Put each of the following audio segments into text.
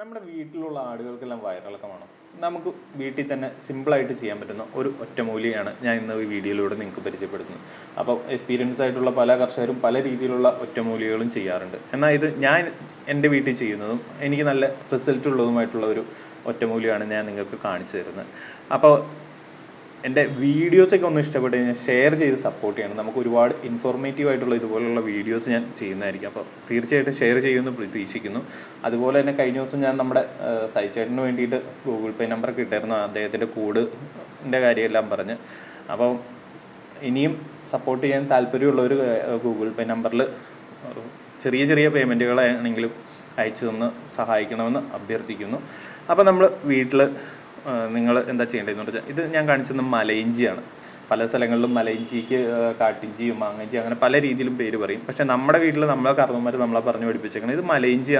നമ്മുടെ വീട്ടിലുള്ള ആടുകൾക്കെല്ലാം വയറിളക്കമാണോ? നമുക്ക് വീട്ടിൽ തന്നെ സിമ്പിളായിട്ട് ചെയ്യാൻ പറ്റുന്ന ഒരു ഒറ്റമൂലിയാണ് ഞാൻ ഇന്ന് ഈ വീഡിയോയിലൂടെ നിങ്ങൾക്ക് പരിചയപ്പെടുത്തുന്നത്. അപ്പോൾ എക്സ്പീരിയൻസ് ആയിട്ടുള്ള പല കർഷകരും പല രീതിയിലുള്ള ഒറ്റമൂലികളും ചെയ്യാറുണ്ട്. എന്നാൽ ഇത് ഞാൻ എന്റെ വീട്ടിൽ ചെയ്യുന്നതും എനിക്ക് നല്ല റിസൾട്ട് ഉള്ളതുമായിട്ടുള്ള ഒരു ഒറ്റമൂലിയാണ് ഞാൻ നിങ്ങൾക്ക് കാണിച്ചു തരുന്നത്. അപ്പോൾ എന്റെ വീഡിയോസൊക്കെ ഒന്ന് ഇഷ്ടപ്പെട്ട് കഴിഞ്ഞാൽ ഷെയർ ചെയ്ത് സപ്പോർട്ട് ചെയ്യണം. നമുക്ക് ഒരുപാട് ഇൻഫോർമേറ്റീവ് ആയിട്ടുള്ള ഇതുപോലുള്ള വീഡിയോസ് ഞാൻ ചെയ്യുന്നതായിരിക്കും. അപ്പോൾ തീർച്ചയായിട്ടും ഷെയർ ചെയ്യുമെന്ന് പ്രതീക്ഷിക്കുന്നു. അതുപോലെ തന്നെ കഴിഞ്ഞ ദിവസം ഞാൻ നമ്മുടെ സൈച്ചേട്ടന് വേണ്ടിയിട്ട് ഗൂഗിൾ പേ നമ്പറൊക്കെ ഇട്ടായിരുന്നു. അദ്ദേഹത്തിന്റെ കൂടിന്റെ കാര്യമെല്ലാം പറഞ്ഞ്. അപ്പം ഇനിയും സപ്പോർട്ട് ചെയ്യാൻ താല്പര്യമുള്ളവർ ഗൂഗിൾ പേ നമ്പറിൽ ചെറിയ ചെറിയ പേയ്മെന്റുകളാണെങ്കിലും അയച്ചു തന്ന് സഹായിക്കണമെന്ന് അഭ്യർത്ഥിക്കുന്നു. അപ്പോൾ നമ്മൾ വീട്ടിൽ നിങ്ങൾ എന്താ ചെയ്യേണ്ടതെന്ന് പറഞ്ഞാൽ ഇത് ഞാൻ കാണിച്ചത് മലയിഞ്ചിയാണ്. പല സ്ഥലങ്ങളിലും മലയിഞ്ചിക്ക് കാട്ടിഞ്ചിയും മാങ്ങഞ്ചി അങ്ങനെ പല രീതിയിലും പേര് പറയും. പക്ഷേ നമ്മുടെ വീട്ടിൽ നമ്മളെ കർമ്മന്മാർ നമ്മളെ പറഞ്ഞു പഠിപ്പിച്ചേക്കുന്നത് ഇത് മലയിഞ്ചി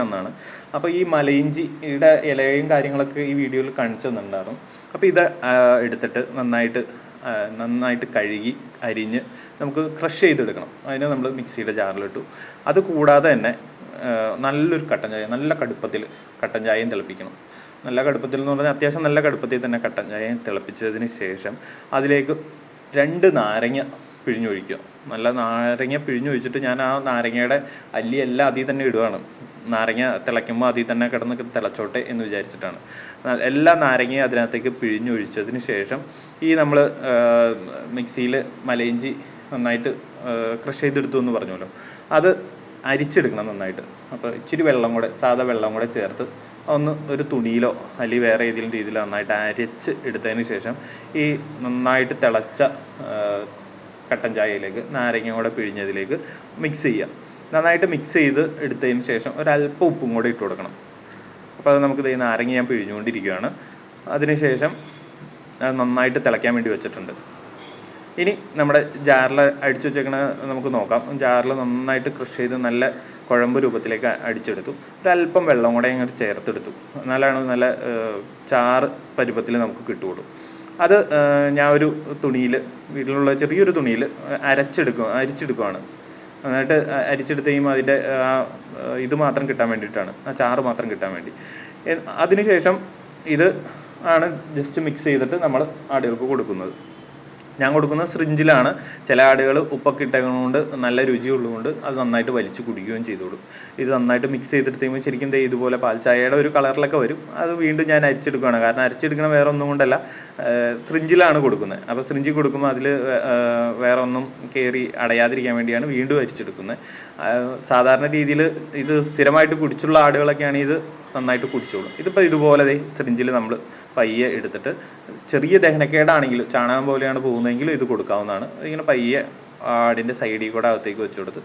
അപ്പോൾ ഈ മലയിഞ്ചിയുടെ ഇലയും കാര്യങ്ങളൊക്കെ ഈ വീഡിയോയിൽ കാണിച്ചു തന്നിട്ടുണ്ടായിരുന്നു അപ്പോൾ ഇത് എടുത്തിട്ട് നന്നായിട്ട് നന്നായിട്ട് കഴുകി അരിഞ്ഞ് നമുക്ക് ക്രഷ് ചെയ്തെടുക്കണം. അതിനെ നമ്മൾ മിക്സിയുടെ ജാറിലിട്ടു. അത് കൂടാതെ തന്നെ നല്ലൊരു കട്ടൻ ചായ നല്ല കടുപ്പത്തിൽ കട്ടൻ ചായയും തിളപ്പിക്കണം. നല്ല കടുപ്പത്തിൽ എന്ന് പറഞ്ഞാൽ അത്യാവശ്യം നല്ല കടുപ്പത്തിൽ തന്നെ കട്ടൻ ചായയും തിളപ്പിച്ചതിന് ശേഷം അതിലേക്ക് രണ്ട് നാരങ്ങ പിഴിഞ്ഞൊഴിക്കുക. നല്ല നാരങ്ങ പിഴിഞ്ഞൊഴിച്ചിട്ട് ഞാൻ ആ നാരങ്ങയുടെ അല്ലിയെല്ലാം അതിൽ തന്നെ ഇടുകയാണ് നാരങ്ങ തിളയ്ക്കുമ്പോൾ അതിൽ തന്നെ കിടന്ന് തിളച്ചോട്ടെ എന്ന് വിചാരിച്ചിട്ടാണ്. എല്ലാ നാരങ്ങയും അതിനകത്തേക്ക് പിഴിഞ്ഞൊഴിച്ചതിന് ശേഷം ഈ നമ്മൾ മിക്സിയിൽ മലയിഞ്ചി നന്നായിട്ട് ക്രഷ് ചെയ്തെടുത്തു എന്ന് പറഞ്ഞല്ലോ അത് അരിച്ചെടുക്കണം നന്നായിട്ട്. അപ്പോൾ ഇച്ചിരി വെള്ളം കൂടെ സാധാ വെള്ളം കൂടെ ചേർത്ത് ഒന്ന് ഒരു തുണിയിലോ അല്ലെങ്കിൽ വേറെ ഏതെങ്കിലും രീതിയിലോ നന്നായിട്ട് അരച്ച് എടുത്തതിന് ശേഷം ഈ നന്നായിട്ട് തിളച്ച കട്ടൻ ചായയിലേക്ക് നാരങ്ങ കൂടെ പിഴിഞ്ഞതിലേക്ക് മിക്സ് ചെയ്യുക. നന്നായിട്ട് മിക്സ് ചെയ്ത് എടുത്തതിന് ശേഷം ഒരല്പം ഉപ്പും കൂടെ ഇട്ട് കൊടുക്കണം. അപ്പോൾ അത് നമുക്ക് ഈ നാരങ്ങ ഞാൻ പിഴിഞ്ഞുകൊണ്ടിരിക്കുകയാണ്. അതിനുശേഷം അത് നന്നായിട്ട് തിളയ്ക്കാൻ വേണ്ടി വെച്ചിട്ടുണ്ട്. ഇനി നമ്മുടെ ജാറിൽ അടിച്ചു വെച്ചേക്കണ നമുക്ക് നോക്കാം. ജാറിൽ നന്നായിട്ട് ക്രഷ് ചെയ്ത് നല്ല കുഴമ്പ് രൂപത്തിലേക്ക് അടിച്ചെടുത്തു. ഒരല്പം വെള്ളം കൂടെ ഇങ്ങോട്ട് ചേർത്തെടുത്തു. എന്നാലാണ് നല്ല ചാറ് പരുവത്തിൽ നമുക്ക് കിട്ടുകയുള്ളൂ. അത് ഞാൻ ഒരു തുണിയിൽ വീട്ടിലുള്ള ചെറിയൊരു തുണിയിൽ അരച്ചെടുക്കും അരിച്ചെടുക്കുവാണ്. നന്നായിട്ട് അരിച്ചെടുത്ത് കഴിയുമ്പോൾ അതിന്റെ ആ ഇത് മാത്രം കിട്ടാൻ വേണ്ടിയിട്ടാണ്. ആ ചാറ് മാത്രം കിട്ടാൻ വേണ്ടി. അതിനുശേഷം ഇത് ആണ് ജസ്റ്റ് മിക്സ് ചെയ്തിട്ട് നമ്മൾ ആടുകൾക്ക് കൊടുക്കുന്നത്. ഞാൻ കൊടുക്കുന്ന സ്രിഞ്ചിലാണ് ചില ആടുകൾ ഉപ്പൊക്കെ നല്ല രുചിയുള്ളതുകൊണ്ട് അത് നന്നായിട്ട് വലിച്ചു കുടിക്കുകയും ചെയ്തോളും. ഇത് നന്നായിട്ട് മിക്സ് ചെയ്തെടുത്തുമ്പോൾ ശരിക്കും ദേ ഇതുപോലെ പാൽ ചായയുടെ ഒരു കളറിലൊക്കെ വരും. അത് വീണ്ടും ഞാൻ അരിച്ചെടുക്കുകയാണ്. കാരണം അരിച്ചെടുക്കണ വേറെ ഒന്നും കൊണ്ടല്ല സ്രിഞ്ചിലാണ് കൊടുക്കുന്നത്. അപ്പോൾ സ്രിഞ്ചിൽ കൊടുക്കുമ്പോൾ അതിൽ വേറെ ഒന്നും കയറി അടയാതിരിക്കാൻ വേണ്ടിയാണ് വീണ്ടും അരിച്ചെടുക്കുന്നത്. സാധാരണ രീതിയിൽ ഇത് സ്ഥിരമായിട്ട് കുടിച്ചുള്ള ആടുകളൊക്കെയാണ് ഇത് നന്നായിട്ട് കുടിച്ചോളും. ഇതിപ്പോൾ ഇതുപോലെ സിറിഞ്ചിൽ നമ്മൾ പയ്യെ എടുത്തിട്ട് ചെറിയ ദഹനക്കേടാണെങ്കിൽ ചാണകം പോലെയാണ് പോകുന്നതെങ്കിൽ ഇത് കൊടുക്കാവുന്നതാണ്. ഇങ്ങനെ പയ്യെ ആടിന്റെ സൈഡിൽ കൂടെ അകത്തേക്ക് വെച്ച് കൊടുത്ത്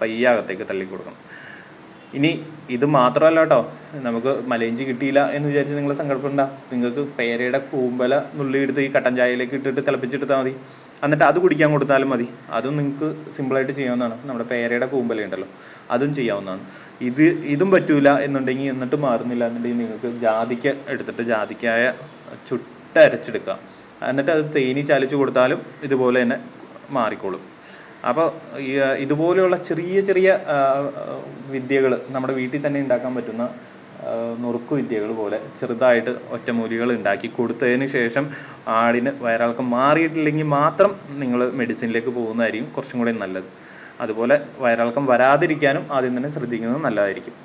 പയ്യെ അകത്തേക്ക് തള്ളി കൊടുക്കണം. ഇനി ഇത് മാത്രമല്ല കേട്ടോ നമുക്ക് മലയിഞ്ചി കിട്ടിയില്ല എന്ന് വിചാരിച്ച് നിങ്ങൾ സങ്കടപ്പെടണ്ട. നിങ്ങൾക്ക് പേരയുടെ കൂമ്പല നുള്ളിയെടുത്ത് ഈ കട്ടൻ ചായയിലേക്ക് ഇട്ടിട്ട് തിളപ്പിച്ചെടുത്താൽ മതി. എന്നിട്ട് അത് കുടിക്കാൻ കൊടുത്താലും മതി. അതും നിങ്ങൾക്ക് സിമ്പിളായിട്ട് ചെയ്യാവുന്നതാണ്. നമ്മുടെ പേരയുടെ കൂമ്പല ഉണ്ടല്ലോ. അതും ചെയ്യാവുന്നതാണ്. ഇത് ഇതും പറ്റൂല എന്നുണ്ടെങ്കിൽ എന്നിട്ട് മാറുന്നില്ല എന്നുണ്ടെങ്കിൽ നിങ്ങൾക്ക് ജാതിക്ക എടുത്തിട്ട് ജാതിക്കായ ചുട്ടരച്ചെടുക്കുക എന്നിട്ട് അത് തേനി ചാലിച്ച് കൊടുത്താലും ഇതുപോലെ തന്നെ മാറിക്കോളും. അപ്പോൾ ഇതുപോലെയുള്ള ചെറിയ ചെറിയ വിദ്യകൾ നമ്മുടെ വീട്ടിൽ തന്നെ ഉണ്ടാക്കാൻ പറ്റുന്ന നുറുക്കു വിദ്യകൾ പോലെ ചെറുതായിട്ട് ഒറ്റമൂലികൾ ഉണ്ടാക്കി കൊടുത്തതിന് ശേഷം ആടിന് വയറിളക്കം മാറിയിട്ടില്ലെങ്കിൽ മാത്രം നിങ്ങൾ മെഡിസിനിലേക്ക് പോകുന്നതായിരിക്കും കുറച്ചും കൂടി നല്ലത്. അതുപോലെ വയറിളക്കം വരാതിരിക്കാനും ആദ്യം തന്നെ ശ്രദ്ധിക്കുന്നത് നല്ലതായിരിക്കും.